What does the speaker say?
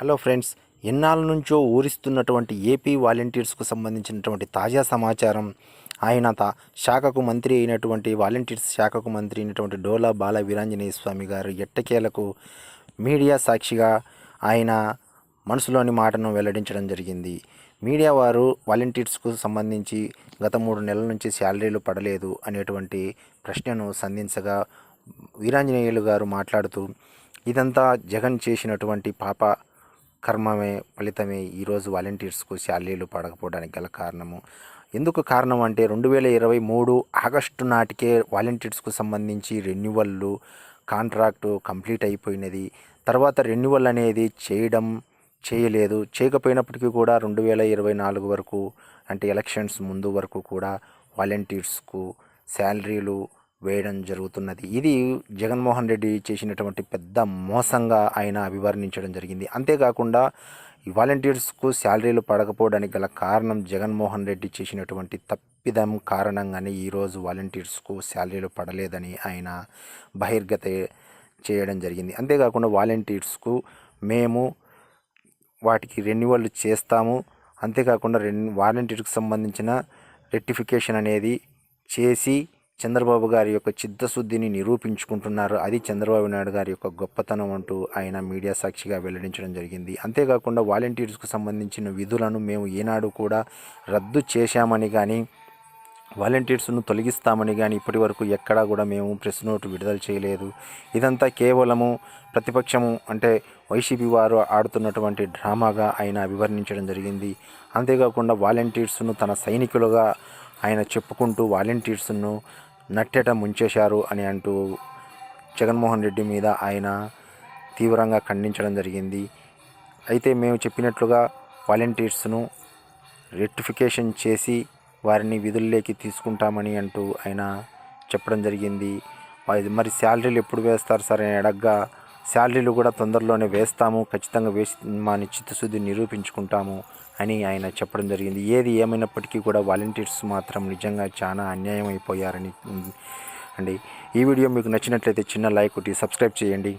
Hello friends ఎన్నాళ్ళ నుంచో ఊరిస్తున్నటువంటి AP వాలంటీర్స్కు సంబంధించినటువంటి తాజా సమాచారం. ఆయన తా శాఖకు మంత్రి అయినటువంటి వాలంటీర్స్ శాఖకు మంత్రి అయినటువంటి డోలా బాల వీరాంజనేయ స్వామి గారు ఎట్టకేలకు మీడియా సాక్షిగా ఆయన మనసులోని మాటను వెల్లడించడం జరిగింది. మీడియా వారు వాలంటీర్స్కు సంబంధించి గత మూడు నెలల నుంచి శాలరీలు పడలేదు అనేటువంటి ప్రశ్నను సంధించగా వీరాంజనేయులు గారు మాట్లాడుతూ ఇదంతా జగన్ చేసినటువంటి పాప కర్మమే ఫలితమే ఈరోజు వాలంటీర్స్కు శాలరీలు పడకపోవడానికి గల కారణము. ఎందుకు కారణం అంటే రెండు వేల ఇరవై మూడు ఆగస్టు నాటికే వాలంటీర్స్కు సంబంధించి రెన్యువల్లు కాంట్రాక్టు కంప్లీట్ అయిపోయినది. తర్వాత రెన్యువల్ అనేది చేయడం చేయలేదు. చేయకపోయినప్పటికీ కూడా రెండు వేల ఇరవై నాలుగు వరకు అంటే ఎలక్షన్స్ ముందు వరకు కూడా వాలంటీర్స్కు శాలరీలు వేయడం జరుగుతున్నది. ఇది జగన్మోహన్ రెడ్డి చేసినటువంటి పెద్ద మోసంగా ఆయన అభివర్ణించడం జరిగింది. అంతేకాకుండా ఈ వాలంటీర్స్కు శాలరీలు పడకపోవడానికి గల కారణం జగన్మోహన్ రెడ్డి చేసినటువంటి తప్పిదం కారణంగానే ఈరోజు వాలంటీర్స్కు శాలరీలు పడలేదని ఆయన బహిర్గత చేయడం జరిగింది. అంతేకాకుండా వాలంటీర్స్కు మేము వాటికి రెన్యువల్ చేస్తాము. అంతేకాకుండా రెన్ వాలంటీర్కి సంబంధించిన రెక్టిఫికేషన్ అనేది చేసి చంద్రబాబు గారి యొక్క చిత్తశుద్ధిని నిరూపించుకుంటున్నారు. అది చంద్రబాబు నాయుడు గారి యొక్క గొప్పతనం అంటూ ఆయన మీడియా సాక్షిగా వెల్లడించడం జరిగింది. అంతేకాకుండా వాలంటీర్స్కు సంబంధించిన విధులను మేము ఏనాడు కూడా రద్దు చేశామని కానీ వాలంటీర్స్ను తొలగిస్తామని కానీ ఇప్పటి వరకు ఎక్కడా కూడా మేము ప్రెస్ నోటు విడుదల చేయలేదు. ఇదంతా కేవలము ప్రతిపక్షము అంటే వైసీపీ వారు ఆడుతున్నటువంటి డ్రామాగా ఆయన అభివర్ణించడం జరిగింది. అంతేకాకుండా వాలంటీర్స్ను తన సైనికులుగా ఆయన చెప్పుకుంటూ వాలంటీర్స్ను నట్టేట ముంచేశారు అని అంటూ జగన్మోహన్ రెడ్డి మీద ఆయన తీవ్రంగా ఖండించడం జరిగింది. అయితే మేము చెప్పినట్లుగా వాలంటీర్స్ను రెక్టిఫికేషన్ చేసి వారిని విధుల్లోకి తీసుకుంటామని అంటూ ఆయన చెప్పడం జరిగింది. మరి శాలరీలు ఎప్పుడు వేస్తారు సార్? అని అడగ్గా శాలరీలు కూడా తొందరలోనే వేస్తాము. ఖచ్చితంగా వేసి మా చిత్తశుద్ధి నిరూపించుకుంటాము అని ఆయన చెప్పడం జరిగింది. ఏది ఏమైనప్పటికీ కూడా వాలంటీర్స్ మాత్రం నిజంగా చాలా అన్యాయం అయిపోయారని అండి. ఈ వీడియో మీకు నచ్చినట్లయితే చిన్న లైక్ ఒకటి సబ్స్క్రైబ్ చేయండి.